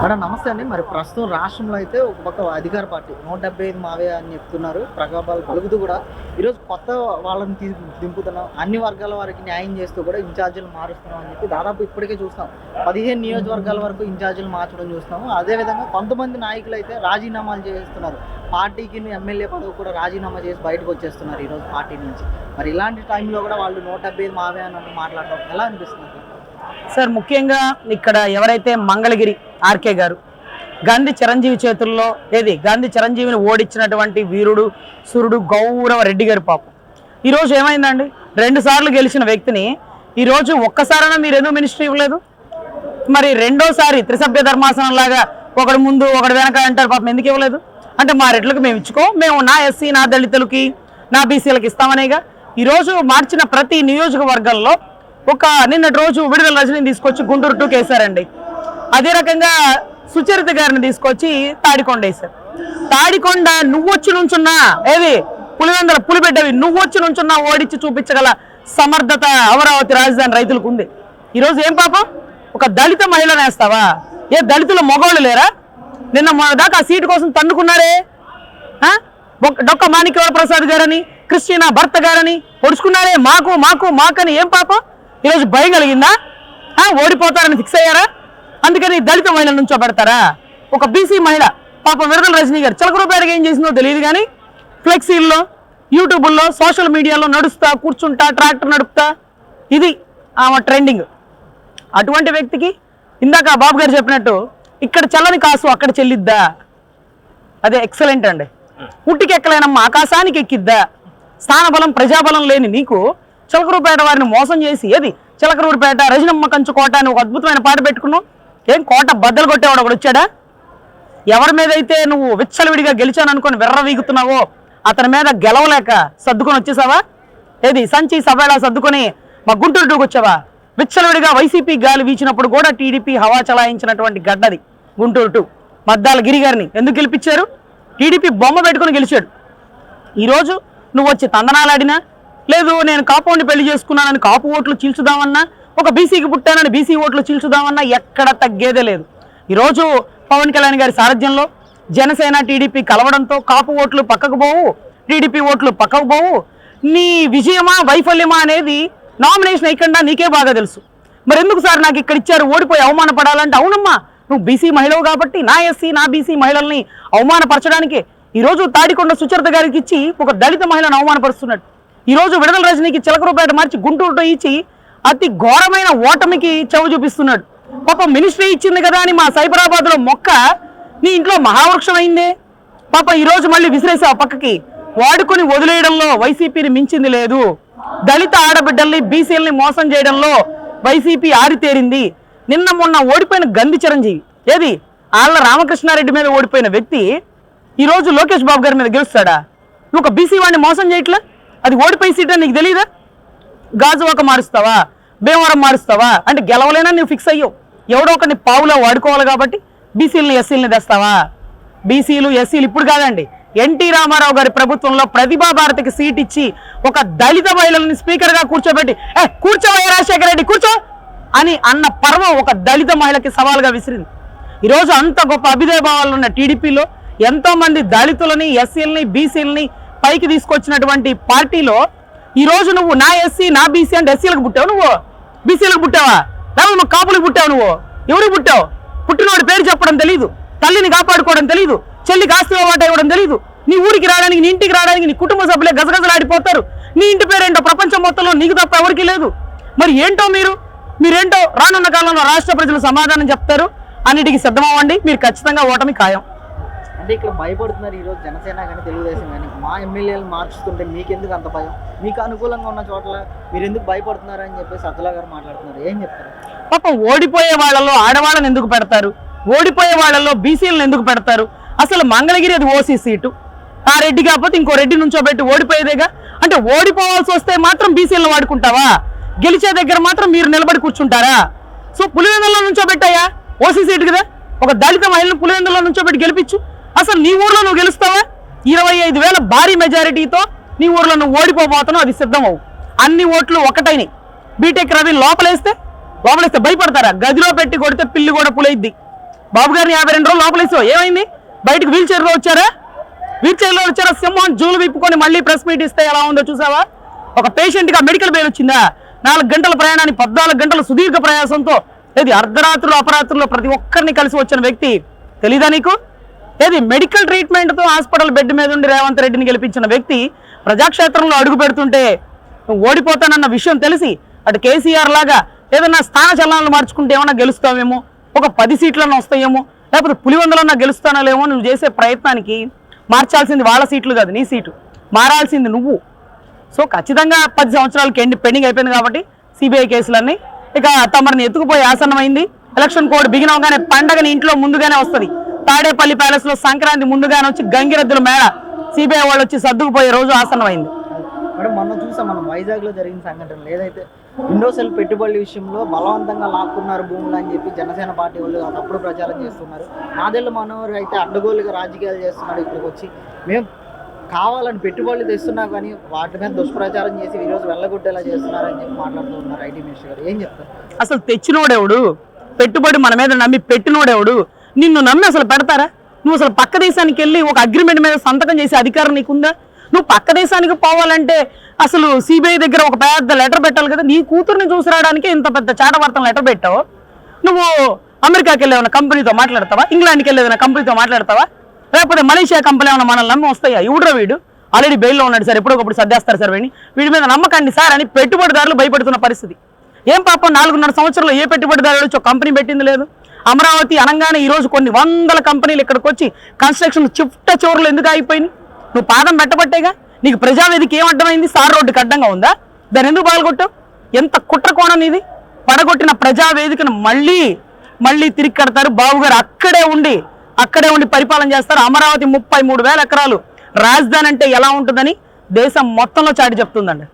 Madam నమస్తే అండి. మరి ప్రస్తుతం రాష్ట్రంలో అయితే ఒక పక్క అధికార పార్టీ నూట డెబ్బై ఐదు మావే అని చెప్తున్నారు. ప్రగల్భాలు పలుకుతూ కూడా ఈరోజు కొత్త వాళ్ళని తీ దింపుతున్నాం. అన్ని వర్గాల వారికి న్యాయం చేస్తూ కూడా ఇన్ఛార్జీలు మారుస్తున్నాం అని చెప్పి దాదాపు ఇప్పటికే చూస్తాం పదిహేను నియోజకవర్గాల వరకు ఇన్ఛార్జీలు మార్చడం చూస్తాము అదేవిధంగా కొంతమంది నాయకులు అయితే రాజీనామాలు చేస్తున్నారు. పార్టీకి ఎమ్మెల్యే పదవి కూడా రాజీనామా చేసి బయటకు వచ్చేస్తున్నారు ఈరోజు పార్టీ నుంచి. మరి ఇలాంటి టైంలో కూడా వాళ్ళు నూట డెబ్బై ఐదు మావే అని మాట్లాడడం ఎలా అనిపిస్తుంది? సార్ ముఖ్యంగా ఇక్కడ ఎవరైతే మంగళగిరి ఆర్కే గారు గాంధీ చిరంజీవి చేతుల్లో ఏది గాంధీ చిరంజీవిని ఓడించినటువంటి వీరుడు సూర్యుడు గౌరవ రెడ్డి గారి పాపం. ఈరోజు ఏమైందండి? రెండు సార్లు గెలిచిన వ్యక్తిని ఈరోజు ఒక్కసారైనా మీరు ఎందుకు మినిస్ట్రీ ఇవ్వలేదు? మరి రెండోసారి త్రిసభ్య ధర్మాసనం లాగా ఒకడు ముందు ఒకడు వెనక అంటారు పాపం ఎందుకు ఇవ్వలేదు? అంటే మా రెడ్లకు మేము ఇచ్చుకో మేము నా ఎస్సీ నా దళితులకి నా బీసీలకి ఇస్తామనేగా. ఈరోజు మార్చిన ప్రతి నియోజకవర్గంలో ఒక నిన్నటి రోజు విడుదల రజని తీసుకొచ్చి గుంటూరు టూకి వేశారండి అదే రకంగా సుచరిత గారిని తీసుకొచ్చి తాడికొండ వేశారు. తాడికొండ నువ్వు వచ్చి నుంచున్నా ఏది పులివెందల పులిబిడ్డవి నువ్వు వచ్చి నుంచున్నా ఓడించి చూపించగల సమర్థత అమరావతి రాజధాని రైతులకు ఉంది. ఈరోజు ఏం పాపం? ఒక దళిత మహిళ వేస్తావా? ఏ దళితుల మగవాళ్ళు లేరా? నిన్న దాకా ఆ సీటు కోసం తన్నుకున్నారే? డొక్క మాణిక్యవర ప్రసాద్ గారని క్రిస్టినా భర్త గారని పొడుచుకున్నారే? మాకు మాకు మాకని ఏం పాపం? ఈరోజు భయం కలిగిందా? ఓడిపోతారని ఫిక్స్ అయ్యారా? అందుకని దళిత మహిళ నుంచో పెడతారా ఒక బీసీ మహిళ పాపం విడుదల రజనీ గారు చిలకరూపేటగా ఏం చేసిందో తెలియదు కానీ ఫ్లెక్సీల్లో యూట్యూబుల్లో సోషల్ మీడియాలో నడుస్తా కూర్చుంటా ట్రాక్టర్ నడుపుతా ఇది ఆమె ట్రెండింగ్ అటువంటి వ్యక్తికి ఇందాక బాబు గారు చెప్పినట్టు ఇక్కడ చల్లని కాసు అక్కడ చెల్లిద్దా? అదే ఎక్సలెంట్ అండి. పుట్టికెక్కలేనమ్మ ఆకాశానికి ఎక్కిద్దా? స్థానబలం ప్రజాబలం లేని నీకు చిలకరూపేట వారిని మోసం చేసి ఏది? చిలకరూరుపేట రజనమ్మ కంచు కోట అని ఒక అద్భుతమైన పాట పెట్టుకున్నావు. ఏం కోట బద్దలు కొట్టేవాడు ఒకడు వచ్చాడా? ఎవరి మీద అయితే నువ్వు విచ్చలవిడిగా గెలిచాను అనుకొని వెర్ర వీగుతున్నావో అతని మీద గెలవలేక సర్దుకొని వచ్చేసావా? ఏది? సంచి సభేళ సర్దుకొని మా గుంటూరు టూకి వచ్చావా? విచ్చలవిడిగా వైసీపీ గాలి వీచినప్పుడు కూడా టీడీపీ హవా చలాయించినటువంటి గడ్డది గుంటూరు టూ. మద్దాల గిరి గారిని ఎందుకు గెలిపించారు? టీడీపీ బొమ్మ పెట్టుకొని గెలిచాడు. ఈరోజు నువ్వు వచ్చి తందనాలాడినా లేదు నేను కాపోని పెళ్ళి చేసుకున్నానని కాపు ఓట్లు చీల్చుదామన్నా ఒక బీసీకి పుట్టానని బీసీ ఓట్లు చీల్చుదామన్నా ఎక్కడ తగ్గేదే లేదు. ఈరోజు పవన్ కళ్యాణ్ గారి సారథ్యంలో జనసేన టీడీపీ కలవడంతో కాపు ఓట్లు పక్కకు పోవు టీడీపీ ఓట్లు పక్కకు పోవు. నీ విజయమా వైఫల్యమా అనేది నామినేషన్ అయ్యకుండా నీకే బాగా తెలుసు. మరి ఎందుకు సార్ నాకు ఇక్కడ ఇచ్చారు? ఓడిపోయి అవమానపడాలంటే అవునమ్మా నువ్వు బీసీ మహిళవు కాబట్టి నా ఎస్సీ నా బీసీ మహిళల్ని అవమానపరచడానికి ఈరోజు తాడికొండ సుచరిత గారికి ఇచ్చి ఒక దళిత మహిళను అవమానపరుస్తున్నట్టు ఈరోజు విడుదల రజనీకి చిలకరూపేట మార్చి గుంటూరుతో ఇచ్చి అతి ఘోరమైన ఓటమికి చెవు చూపిస్తున్నాడు. పాప మినిస్ట్రీ ఇచ్చింది కదా అని మా సైబరాబాద్లో మొక్క నీ ఇంట్లో మహావృక్షం అయిందే పాప ఈరోజు మళ్ళీ విసిరేసా పక్కకి. వాడుకొని వదిలేయడంలో వైసీపీని మించింది లేదు. దళిత ఆడబిడ్డల్ని బీసీలని మోసం చేయడంలో వైసీపీ ఆరితేరింది. నిన్న మొన్న ఓడిపోయిన గంధి చిరంజీవి. ఏది? ఆళ్ళ రామకృష్ణారెడ్డి మీద ఓడిపోయిన వ్యక్తి. ఈరోజు లోకేష్ బాబు గారి మీద గెలుస్తాడా? నువ్వు ఒక బీసీ వాడిని మోసం చేయట్లే? అది ఓడిపోయి సీట్ అని నీకు తెలియదా గాజువాక మారుస్తావా? భీమవరం మారుస్తావా? అంటే గెలవలేనా నువ్వు ఫిక్స్ అయ్యో ఎవడో ఒకరిని పావులో వాడుకోవాలి కాబట్టి బీసీలని ఎస్సీలని తెస్తావా? బీసీలు ఎస్సీలు ఇప్పుడు కాదండి. ఎన్టీ రామారావు గారి ప్రభుత్వంలో ప్రతిభా భారతికి సీట్ ఇచ్చి ఒక దళిత మహిళల్ని స్పీకర్గా కూర్చోబెట్టి ఏ కూర్చోవయ్య రాజశేఖర రెడ్డి కూర్చో! అని అన్న పర్వం ఒక దళిత మహిళకి సవాల్గా విసిరింది. ఈరోజు అంత గొప్ప అభిదయ భావాలు ఉన్న టీడీపీలో ఎంతోమంది దళితులని ఎస్సీలని బీసీలని పైకి తీసుకొచ్చినటువంటి పార్టీలో ఈ రోజు నువ్వు నా ఎస్సీ నా బీసీ అంటే ఎస్సీలకు పుట్టావు నువ్వు? బీసీలకు పుట్టావా? లేకపోతే మా కాపులకు పుట్టావు నువ్వు? ఎవరికి పుట్టావు? పుట్టినవాడి పేరు చెప్పడం తెలీదు. తల్లిని కాపాడుకోవడం తెలీదు. చెల్లికి ఆస్తి మాట ఇవ్వడం తెలీదు. నీ ఊరికి రావడానికి నీ ఇంటికి రావడానికి నీ కుటుంబ సభ్యులే గజగజలాడిపోతారు. నీ ఇంటి పేరేంటో ప్రపంచం మొత్తంలో నీకు తప్ప ఎవరికి లేదు. మరి ఏంటో మీరు? మీరేంటో రానున్న కాలంలో రాష్ట్ర ప్రజలు సమాధానం చెప్తారు. అన్నిటికీ సిద్ధమవ్వండి. మీరు ఖచ్చితంగా ఓటమి ఖాయం. అంటే ఇక్కడ భయపడుతున్నారు ఈరోజు జనసేన కానీ తెలుగుదేశం కానీ. మా ఎమ్మెల్యేలు మార్చుతుంటే మీకెందుకు అంత భయం? మీకు అనుకూలంగా ఉన్న చోట్ల మీరు ఎందుకు భయపడుతున్నారు అని చెప్పేసి అతులా గారు మాట్లాడుతున్నారు. ఏం చెప్తారు? పాపం ఓడిపోయే వాళ్ళలో ఆడవాళ్ళని ఎందుకు పెడతారు? ఓడిపోయే వాళ్ళలో బీసీలను ఎందుకు పెడతారు? అసలు మంగళగిరి అది ఓసీ సీటు. ఆ రెడ్డి కాకపోతే ఇంకో రెడ్డి నుంచో పెట్టి ఓడిపోయేదేగా? అంటే ఓడిపోవాల్సి వస్తే మాత్రం బీసీలను వాడుకుంటావా? గెలిచే దగ్గర మాత్రం మీరు నిలబడి కూర్చుంటారా? సో పులివెందుల్లో నుంచో పెట్టాయా ఓసీ సీటు కదా. ఒక దళిత మహిళను నుంచో పెట్టి గెలిపించు. అసలు నీ ఊర్లో నువ్వు గెలుస్తావా? ఇరవై ఐదు వేల భారీ మెజారిటీతో నీ ఊర్లో నువ్వు ఓడిపోబోతున్నావు అది సిద్ధమవు. అన్ని ఓట్లు ఒకటైనాయి. బీటెక్ రవి లోపలేస్తే లోపలేస్తే భయపడతారా? గదిలో పెట్టి కొడితే పిల్లి కూడా పులైద్ది. బాబు గారిని యాభై రెండు రోజులు లోపలేసావు. ఏమైంది? బయటకు వీల్ చైర్లో వచ్చారా? వీల్ చైర్లో వచ్చారా? సింహం జూలు విప్పుకొని మళ్ళీ ప్రెస్ మీట్ ఇస్తే ఎలా ఉందో చూసావా? ఒక పేషెంట్గా మెడికల్ బెయిల్ వచ్చిందా? నాలుగు గంటల ప్రయాణాన్ని పద్నాలుగు గంటల సుదీర్ఘ ప్రయాసంతో ఇది అర్ధరాత్రులు అపరాత్రులు ప్రతి ఒక్కరిని కలిసి వచ్చిన వ్యక్తి తెలీదా నీకు? ఏది? మెడికల్ ట్రీట్మెంట్తో హాస్పిటల్ బెడ్ మీద ఉండి రేవంత్ రెడ్డిని గెలిపించిన వ్యక్తి ప్రజాక్షేత్రంలో అడుగు పెడుతుంటే ఓడిపోతానన్న విషయం తెలిసి అటు కేసీఆర్ లాగా ఏదన్నా స్థాన చలనాలు మార్చుకుంటే ఏమన్నా గెలుస్తావేమో? ఒక పది సీట్లన్నా వస్తాయేమో? లేకపోతే పులివందలన్నా గెలుస్తానలేమో నువ్వు చేసే ప్రయత్నానికి మార్చాల్సింది వాళ్ళ సీట్లు కాదు నీ సీటు. మారాల్సింది నువ్వు. సో ఖచ్చితంగా పది సంవత్సరాలకి ఎండి పెండింగ్ అయిపోయింది కాబట్టి సిబిఐ కేసులన్నీ ఇక తమరిని ఎత్తుకుపోయి ఆసన్నమైంది. ఎలక్షన్ కోడ్ బిగినవగానే పండగని ఇంట్లో ముందుగానే వస్తుంది. తాడేపల్లి ప్యాలెస్లో సంక్రాంతి ముందుగానే వచ్చి గంగిరెద్దుల మేళ సిబిఐ వాళ్ళు వచ్చి సర్దుకుపోయే రోజు ఆసన్నమైంది. మేడం మొన్న చూసాం మనం వైజాగ్లో జరిగిన సంఘటనలు. ఏదైతే విండోసెల్ పెట్టుబడుల విషయంలో బలవంతంగా లాక్కున్నారు భూములు అని చెప్పి జనసేన పార్టీ వాళ్ళు ఆ తప్పుడు ప్రచారం చేస్తున్నారు. నాదెళ్ళ మనోహర్ అయితే అడ్డగోలుగా రాజకీయాలు చేస్తున్నాడు ఇక్కడికి వచ్చి. మేము కావాలని పెట్టుబడులు తెస్తున్నా కానీ వాటి మీద దుష్ప్రచారం చేసి ఈరోజు వెళ్ళగొట్టేలా చేస్తున్నారని చెప్పి మాట్లాడుతూ ఉన్నారు ఐటీ మినిస్టర్ గారు. ఏం చెప్తారు? అసలు తెచ్చినోడెవడు? పెట్టుబడి మన మీద నమ్మి పెట్టినోడెవడు? నిన్ను నమ్మి అసలు పెడతారా? నువ్వు అసలు పక్క దేశానికి వెళ్ళి ఒక అగ్రిమెంట్ మీద సంతకం చేసే అధికారం నీకుందా? నువ్వు పక్క దేశానికి పోవాలంటే అసలు సిబిఐ దగ్గర ఒక పెద్ద లెటర్ పెట్టాలి కదా? నీ కూతుర్ని చూసి రావడానికి ఇంత పెద్ద చాటవార్తన లెటర్ పెట్టావు. నువ్వు అమెరికాకి వెళ్ళి ఏమైనా కంపెనీతో మాట్లాడతావా? ఇంగ్లాండ్కి వెళ్ళి ఏదైనా కంపెనీతో మాట్లాడతావా? లేకపోతే మలేషియా కంపెనీ ఏమైనా మనల్ని నమ్మి వస్తాయా? ఇవుడ్రా వీడు? ఆల్రెడీ బెయిల్లో ఉన్నాడు సార్ ఎప్పుడొకప్పుడు సర్దేస్తారు సార్ వీడిని. వీడి మీద నమ్మకండి సార్ అని పెట్టుబడిదారులు భయపడుతున్న పరిస్థితి. ఏం పాపం నాలుగున్నర సంవత్సరంలో ఏ పెట్టుబడిదారుడు కంపెనీ పెట్టింది లేదు? అమరావతి అనగానే ఈరోజు కొన్ని వందల కంపెనీలు ఇక్కడికి వచ్చి కన్స్ట్రక్షన్ చిట్ట చివరిలో ఎందుకు ఆగిపోయినాయి? నువ్వు పాదం పెట్టబట్టేగా? నీకు ప్రజావేదిక ఏం అడ్డమైంది సార్ రోడ్డుకి అడ్డంగా ఉందా? దాన్ని ఎందుకు పగలగొట్టావు? ఎంత కుట్ర కోణం ఇది పడగొట్టిన ప్రజావేదికను మళ్ళీ మళ్ళీ తిరిగి కడతారు. బాబు గారు అక్కడే ఉండి అక్కడే ఉండి పరిపాలన చేస్తారు. అమరావతి ముప్పై మూడు వేల ఎకరాలు. రాజధాని అంటే ఎలా ఉంటుందని దేశం మొత్తంలో చాటి చెప్తుందండి.